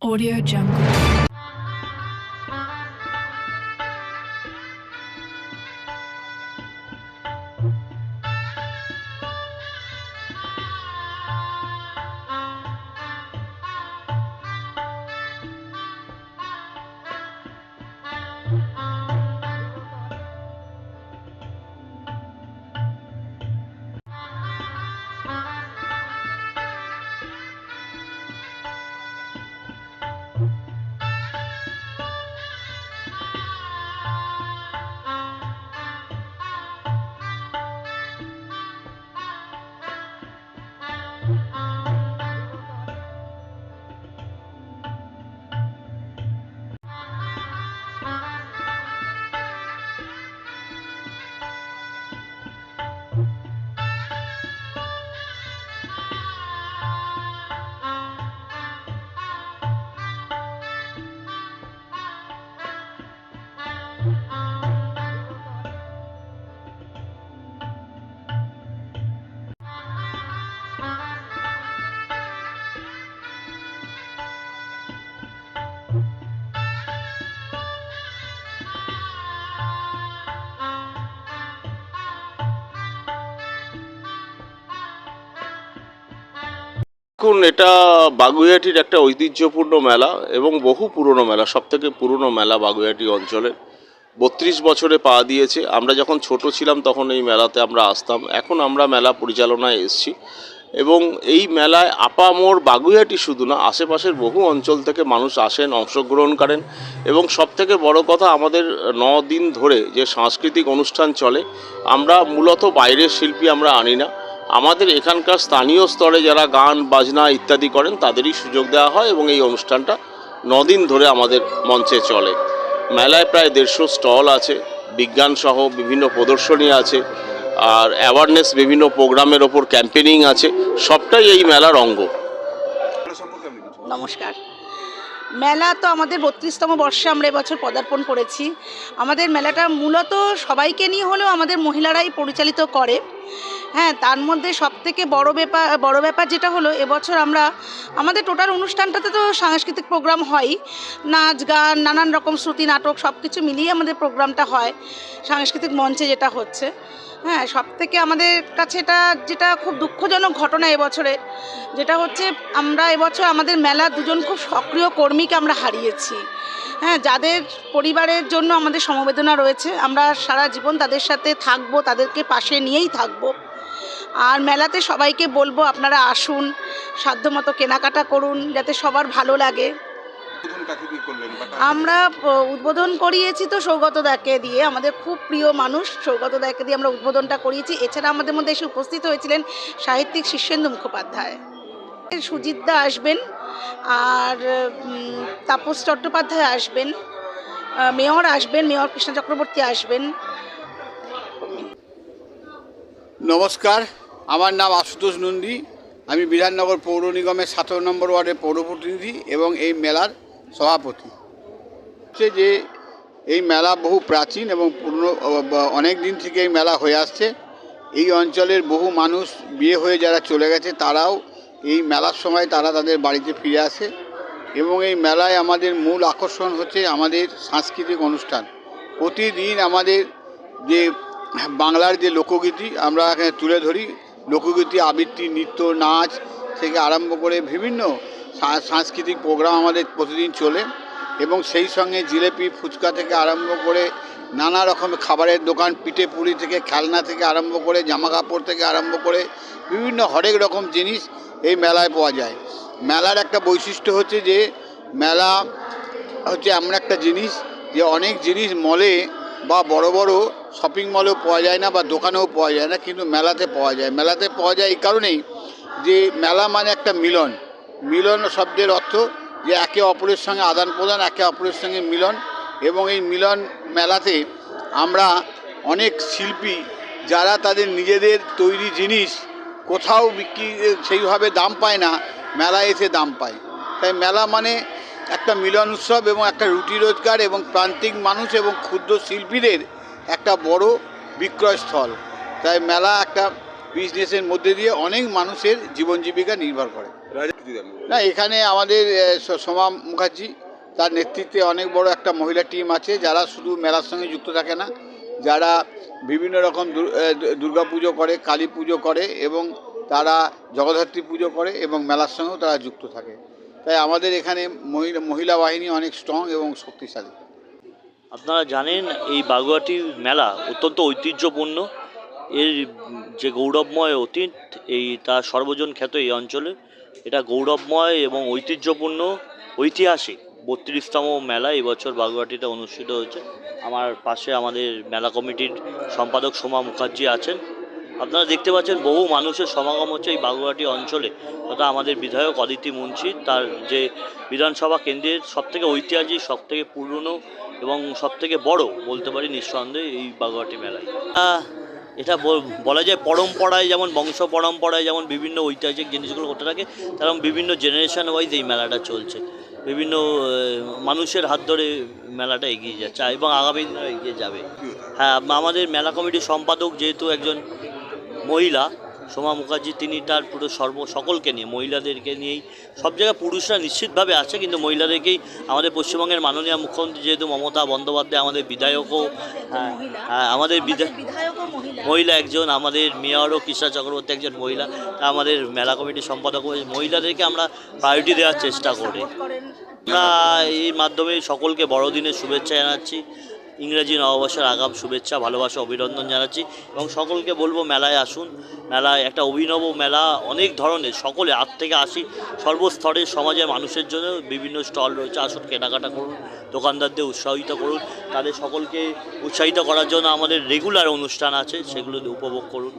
Audio Jungle. দেখুন, এটা বাগুইহাটির একটা ঐতিহ্যপূর্ণ মেলা এবং বহু পুরনো মেলা সব থেকে পুরনো মেলা বাগুইহাটি অঞ্চলে বত্রিশ বছরে পা দিয়েছে। আমরা যখন ছোট ছিলাম তখন এই মেলাতে আমরা আসতাম। এখন আমরা মেলা পরিচালনায় এসেছি এবং এই মেলায় আপামোর বাগুইহাটি শুধু না, আশেপাশের বহু অঞ্চল থেকে মানুষ আসেন, অংশগ্রহণ করেন এবং সব থেকে বড় কথা, আমাদের ন দিন ধরে যে সাংস্কৃতিক অনুষ্ঠান চলে, আমরা মূলত বাইরের শিল্পী আমরা আনি না। আমাদের এখানকার স্থানীয় স্তরে যারা গান বাজনা ইত্যাদি করেন তাদেরই সুযোগ দেওয়া হয় এবং এই অনুষ্ঠানটা নদিন ধরে আমাদের মঞ্চে চলে। মেলায় প্রায় দেড়শো স্টল আছে বিজ্ঞান সহ বিভিন্ন প্রদর্শনী আছে আর অ্যাওয়ারনেস বিভিন্ন প্রোগ্রামের ওপর ক্যাম্পেনিং আছে সবটাই এই মেলার অঙ্গ। নমস্কার। মেলা তো আমাদের বত্রিশতম বর্ষে আমরা এবছর পদার্পণ করেছি। আমাদের মেলাটা মূলত সবাইকে নিয়ে হলেও আমাদের মহিলারাই পরিচালিত করে। হ্যাঁ তার মধ্যে সব থেকে বড় ব্যাপার বড় ব্যাপার যেটা হলো, এবছর আমরা, আমাদের টোটাল অনুষ্ঠানটাতে তো সাংস্কৃতিক প্রোগ্রাম হয়। নাচ, গান, নানান রকম শ্রুতি, নাটক সব কিছু মিলিয়ে আমাদের প্রোগ্রামটা হয়, সাংস্কৃতিক মঞ্চে যেটা হচ্ছে। হ্যাঁ সব থেকে আমাদের কাছে এটা, যেটা খুব দুঃখজনক ঘটনা এবছরে, যেটা হচ্ছে আমরা এবছর আমাদের মেলা দুজন খুব সক্রিয় কর্মীকে আমরা হারিয়েছি। হ্যাঁ যাদের পরিবারের জন্য আমাদের সমবেদনা রয়েছে, আমরা সারা জীবন তাদের সাথে থাকব, তাদেরকে পাশে নিয়েই থাকব। আর মেলাতে সবাইকে বলব আপনারা আসুন, সাধ্যমতো কেনাকাটা করুন, যাতে সবার ভালো লাগে। আমরা উদ্বোধন করিয়েছি তো সৌগত দাকে দিয়ে, আমাদের খুব প্রিয় মানুষ, সৌগত দাকে দিয়ে আমরা উদ্বোধনটা করিয়েছি। এছাড়া আমাদের মধ্যে এসে উপস্থিত হয়েছিলেন সাহিত্যিক শীর্ষেন্দু মুখোপাধ্যায়। সুজিত দা আসবেন, আর তাপস চট্টোপাধ্যায় আসবেন মেয়র আসবেন, মেয়র কৃষ্ণ চক্রবর্তী আসবেন নমস্কার, আমার নাম আশুতোষ নন্দী। আমি বিধাননগর পৌর নিগমের সতেরো নম্বর ওয়ার্ডের পৌর প্রতিনিধি এবং এই মেলার সভাপতি। হচ্ছে যে এই মেলা বহু প্রাচীন এবং পুরনো অনেক দিন থেকে এই মেলা হয়ে আসছে। এই অঞ্চলের বহু মানুষ, বিয়ে হয়ে যারা চলে গেছে, তারাও এই মেলার সময় তারা তাদের বাড়িতে ফিরে আসে এবং এই মেলায় আমাদের মূল আকর্ষণ হচ্ছে আমাদের সাংস্কৃতিক অনুষ্ঠান। প্রতিদিন আমাদের যে বাংলার যে লোকগীতি, আমরা এখানে তুলে ধরি। লোকগীতি, আবৃত্তি, নৃত্য, নাচ থেকে আরম্ভ করে বিভিন্ন সাংস্কৃতিক প্রোগ্রাম আমাদের প্রতিদিন চলে এবং সেই সঙ্গে জিলেপি, ফুচকা থেকে আরম্ভ করে নানা রকমের খাবারের দোকান পিঠে পুরি থেকে, খেলনা থেকে আরম্ভ করে জামা কাপড় থেকে আরম্ভ করে বিভিন্ন হরেক রকম জিনিস এই মেলায় পাওয়া যায়। মেলার একটা বৈশিষ্ট্য হচ্ছে যে, মেলা হচ্ছে এমন একটা জিনিস যে অনেক জিনিস মলে বা বড় বড় শপিং মলেও পাওয়া যায় না বা দোকানেও পাওয়া যায় না, কিন্তু মেলাতে পাওয়া যায়। মেলাতে পাওয়া যায় এই কারণেই যে মেলা মানে একটা মিলন। মিলন শব্দের অর্থ যে একে অপরের সঙ্গে আদান প্রদান, একে অপরের সঙ্গে মিলন এবং এই মিলন মেলাতে আমরা অনেক শিল্পী যারা তাদের নিজেদের তৈরি জিনিস কোথাও বিক্রি সেইভাবে দাম পায় না, মেলায় এসে দাম পায়। তাই মেলা মানে একটা মিলন উৎসব এবং একটা রুটি রোজগার এবং প্রান্তিক মানুষ এবং ক্ষুদ্র শিল্পীদের একটা বড় বিক্রয়স্থল। তাই মেলা একটা বিজনেসের মধ্যে দিয়ে অনেক মানুষের জীবন জীবিকা নির্ভর করে। না এখানে আমাদের সোমা মুখার্জি তার নেতৃত্বে অনেক বড় একটা মহিলা টিম আছে যারা শুধু মেলার সঙ্গে যুক্ত থাকে না যারা বিভিন্ন রকম দুর- দুর্গা পুজো করে কালী পুজো করে এবং তারা জগদ্ধাত্রী পুজো করে এবং মেলার সঙ্গেও তারা যুক্ত থাকে। তাই আমাদের এখানে মহিলা মহিলা বাহিনী অনেক স্ট্রং এবং শক্তিশালী। আপনারা জানেন, এই বাগুয়াটি মেলা অত্যন্ত ঐতিহ্যপূর্ণ। এর যে গৌরবময় অতীত, এই তা সর্বজন খ্যাত এই অঞ্চলে, এটা গৌরবময় এবং ঐতিহ্যপূর্ণ, ঐতিহাসিক বত্রিশতম মেলা এবছর বাগুয়াটিতে অনুষ্ঠিত হয়েছে। আমার পাশে আমাদের মেলা কমিটির সম্পাদক সোমা মুখার্জি আছেন। আপনারা দেখতে পাচ্ছেন বহু মানুষের সমাগম হচ্ছে এই বাগুয়াটি অঞ্চলে। তথা আমাদের বিধায়ক অদিতি মুন্সি, তার যে বিধানসভা কেন্দ্রের সবথেকে ঐতিহাসিক, সবথেকে পুরনো এবং সবথেকে বড় বলতে পারি নিঃসন্দেহে এই বাগুয়াটি মেলায়। এটা বলা যায় পরম্পরায় যেমন বংশ পরম্পরায় যেমন বিভিন্ন ঐতিহাসিক জিনিসগুলো হতে থাকে, তেমন বিভিন্ন জেনারেশন ওয়াইজ এই মেলাটা চলছে। বিভিন্ন মানুষের হাত ধরে মেলাটা এগিয়ে যাচ্ছে এবং আগামী দিনে এগিয়ে যাবে। হ্যাঁ আমাদের মেলা কমিটির সম্পাদক যেহেতু একজন মহিলা সোমা মুখার্জি তিনি তার পুরো সর্ব সকলকে নিয়ে মহিলাদেরকে নিয়েই সব জায়গায় পুরুষরা নিশ্চিতভাবে আছে কিন্তু মহিলাদেরকেই আমাদের পশ্চিমবঙ্গের মাননীয় মুখ্যমন্ত্রী যেহেতু মমতা বন্দ্যোপাধ্যায় আমাদের বিধায়কও হ্যাঁ, হ্যাঁ, আমাদের মহিলা। একজন আমাদের মেয়রও কৃষ্ণা চক্রবর্তী একজন মহিলা আমাদের মেলা কমিটির সম্পাদক মহিলাদেরকে আমরা প্রায়োরিটি দেওয়ার চেষ্টা করি। আমরা এই মাধ্যমে সকলকে বড়দিনের শুভেচ্ছা জানাচ্ছি। ইংরেজি নববর্ষের আগাম শুভেচ্ছা, ভালোবাসা, অভিনন্দন জানাচ্ছি এবং সকলকে বলব মেলায় আসুন। মেলায় একটা অভিনব মেলা, অনেক ধরনের, সকলে আট থেকে আসি। সর্বস্তরের সমাজের মানুষের জন্য বিভিন্ন স্টল রয়েছে, আসুন কেনাকাটা করুন, দোকানদারদের উৎসাহিত করুন, তাদের সকলকে উৎসাহিত করার জন্য আমাদের রেগুলার অনুষ্ঠান আছে, সেগুলো উপভোগ করুন।